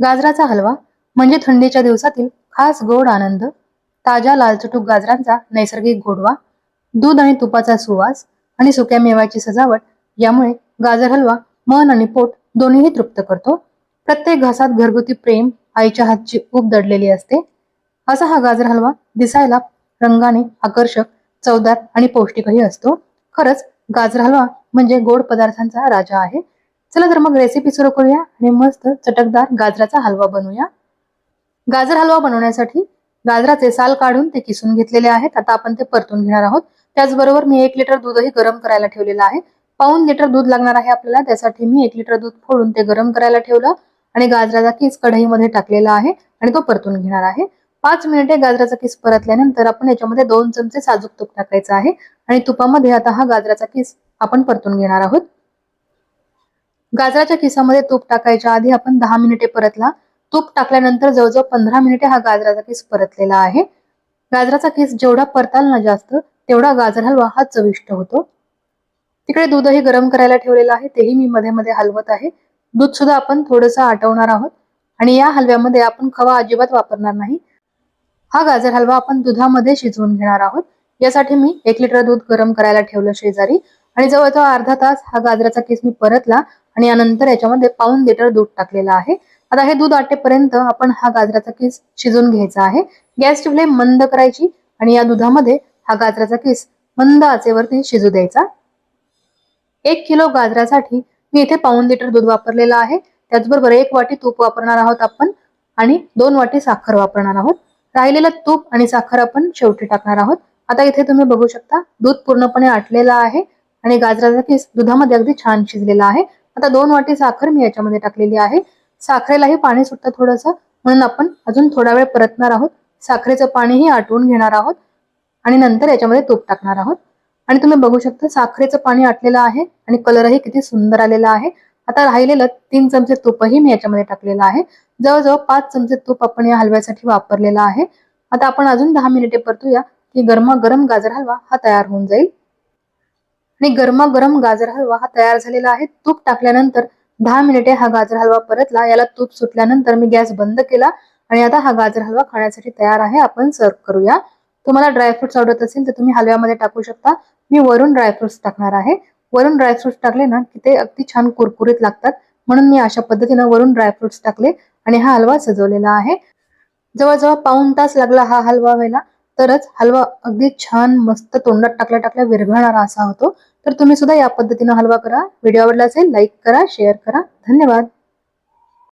गाजराचा हलवा म्हणजे थंडीच्या दिवसातील खास गोड आनंद ताज्या लालचटूक गाजरांचा नैसर्गिक गोडवा दूध आणि तुपाचा सुवास आणि सुक्या मेवाची सजावट यामुळे गाजर हलवा मन आणि पोट दोन्हीही तृप्त करतो. प्रत्येक घासात घरगुती प्रेम आईच्या हातची ऊब दडलेली असते. असा हा गाजर हलवा दिसायला रंगाने आकर्षक चवदार आणि पौष्टिकही असतो. खरंच गाजर हलवा म्हणजे गोड पदार्थांचा राजा आहे. चला तर मग रेसिपी सुरू करूया आणि मस्त चटकदार गाजराचा हलवा बनवूया. गाजर हलवा बनवण्यासाठी गाजराचे साल काढून ते किसून घेतलेले आहेत. आता आपण ते परतून घेणार आहोत. त्याचबरोबर मी एक लिटर दूधही गरम करायला ठेवलेलं आहे. पाऊन लिटर दूध लागणार आहे आपल्याला. त्यासाठी मी एक लिटर दूध फोडून ते गरम करायला ठेवलं आणि गाजराचा किस कढईमध्ये टाकलेला आहे आणि तो परतून घेणार आहे. पाच मिनिटे गाजराचा किस परतल्यानंतर आपण याच्यामध्ये दोन चमचे साजूक तूप टाकायचं आहे आणि तुपामध्ये आता हा गाजराचा किस आपण परतून घेणार आहोत. गाजराच्या किसामध्ये तूप टाकायच्या आधी आपण दहा मिनिटे परतला. तूप टाकल्यानंतर जवळजवळ पंधरा मिनिटे हा गाजराचा किस परतलेला आहे. गाजराचा किस जेवढा परताल ना जास्त तेवढा गाजर हलवा हा चविष्ट होतो. तिकडे दूधही गरम करायला ठेवलेलं आहे तेही मी मध्ये मध्ये हलवत आहे. दूध सुद्धा आपण थोडंसं आटवणार आहोत. आणि या हलव्यामध्ये आपण खवा अजिबात वापरणार नाही. हा गाजर हलवा आपण दुधामध्ये शिजवून घेणार आहोत. यासाठी मी एक लिटर दूध गरम करायला ठेवलं शेजारी. आणि जवळजवळ अर्धा तास हा गाजराचा केस मी परतला. आणि यानंतर याच्यामध्ये पाऊन लिटर दूध टाकलेलं आहे. आता हे दूध आटेपर्यंत आपण हा गाजराचा केस शिजून घ्यायचा आहे. गॅसची फ्लेम मंद करायची आणि या दुधामध्ये हा गाजराचा केस मंद आचेवरती शिजू द्यायचा. एक किलो गाजरासाठी मी इथे पाऊन लिटर दूध वापरलेलं आहे. त्याचबरोबर एक वाटी तूप वापरणार आहोत आपण आणि दोन वाटी साखर वापरणार आहोत. राहिलेलं तूप आणि साखर आपण शेवटी टाकणार आहोत. आता इथे तुम्ही बघू शकता दूध पूर्णपणे आटलेलं आहे आणि गाजराचा किस दुधामध्ये अगदी छान शिजलेला आहे. आता दोन वाटी साखर मी याच्यामध्ये टाकलेली आहे. साखरेलाही पाणी सुटतं थोडंसं. म्हणून आपण अजून थोडा वेळ परतणार आहोत. साखरेचं पाणीही आटवून घेणार आहोत. आणि नंतर याच्यामध्ये तूप टाकणार आहोत. आणि तुम्ही बघू शकता साखरेचं पाणी आटलेलं आहे आणि कलरही किती सुंदर आलेला आहे. आता राहिलेलं तीन चमचे तूपही मी याच्यामध्ये टाकलेलं आहे. जवळजवळ पाच चमचे तूप आपण या हलव्यासाठी वापरलेला आहे. आता आपण अजून दहा मिनिटे परतूया. की गरमागरम गाजर हलवा हा तयार होऊन जाईल. आणि गरमागरम गाजर हलवा हा तयार झालेला आहे. तूप टाकल्यानंतर दहा मिनिटे हा गाजर हलवा परतला. याला तूप सुटल्यानंतर मी गॅस बंद केला आणि आता हा गाजर हलवा खाण्यासाठी तयार आहे. आपण सर्व करूया. तुम्हाला ड्रायफ्रुट्स आवडत असेल तर तुम्ही हलव्यामध्ये टाकू शकता. मी वरून ड्रायफ्रुट्स टाकणार आहे. वरून ड्रायफ्रुट्स टाकले ना की ते अगदी छान कुरकुरीत लागतात. म्हणून मी अशा पद्धतीनं वरून ड्रायफ्रुट्स टाकले आणि हा हलवा सजवलेला आहे. जवळजवळ पाऊन तास लागला हा हलवा व्हायला. तरच हलवा अगदी छान मस्त तोंडात टाकल्या टाकल्या विरघळणारा असा होतो. तर तुम्ही सुद्धा या पद्धतीनं हलवा करा. व्हिडिओ आवडला असेल लाईक करा शेअर करा. धन्यवाद.